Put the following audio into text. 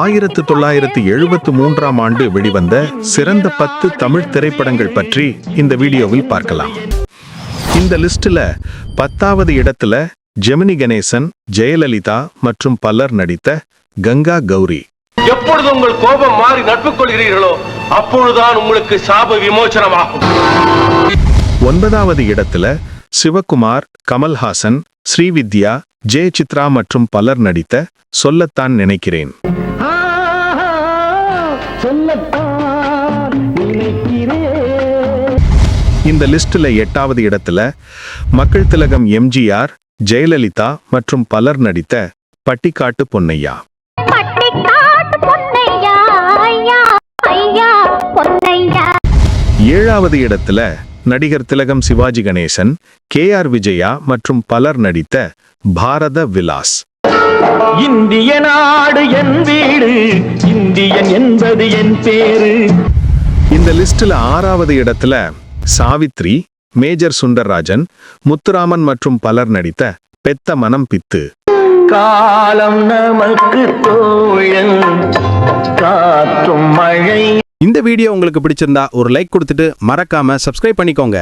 ஆயிரத்து தொள்ளாயிரத்து எழுபத்து மூன்றாம் ஆண்டு வெளிவந்த சிறந்த பத்து தமிழ் திரைப்படங்கள் பற்றி இந்த வீடியோவில் பார்க்கலாம். இந்த லிஸ்ட்ல பத்தாவது இடத்துல ஜெமினி கணேசன் ஜெயலலிதா மற்றும் பலர் நடித்த கங்கா கௌரி. எப்பொழுது உங்கள் கோபம் மாறி நட்பு கொள்கிறீர்களோ அப்பொழுதுதான் உங்களுக்கு சாப விமோசனமாகும் ஒன்பதாவது இடத்துல சிவகுமார் கமல்ஹாசன் ஸ்ரீவித்யா ஜெய சித்ரா மற்றும் பலர் நடித்த சொல்லத்தான் நினைக்கிறேன். சொல்லத்தான் நினைக்கிறேன். இந்த லிஸ்ட்ல எட்டாவது இடத்துல மக்கள் திலகம் எம்ஜிஆர் ஜெயலலிதா மற்றும் பலர் நடித்த பட்டிக்காட்டு பொன்னையா? பட்டிக்காட்டு பொன்னையா? ஐயா ஐயா பொன்னையா? ஏழாவது இடத்துல நடிகர் திலகம் சிவாஜி கணேசன் கே ஆர் விஜயா மற்றும் பலர் நடித்த பாரத விலாஸ். இந்திய நாடு என் வீடு இந்தியன் என்பது என் பேரு. இந்த லிஸ்ட்ல ஆறாவது இடத்துல சாவித்ரி மேஜர் சுந்தர்ராஜன் முத்துராமன் மற்றும் பலர் நடித்த பெத்த மனம் பித்து. காலம் நமக்கு தோழன் காற்றும் மழை. இந்த வீடியோ உங்களுக்கு பிடிச்சிருந்தா ஒரு லைக் கொடுத்துட்டு மறக்காம சப்ஸ்கிரைப் பண்ணிக்கோங்க.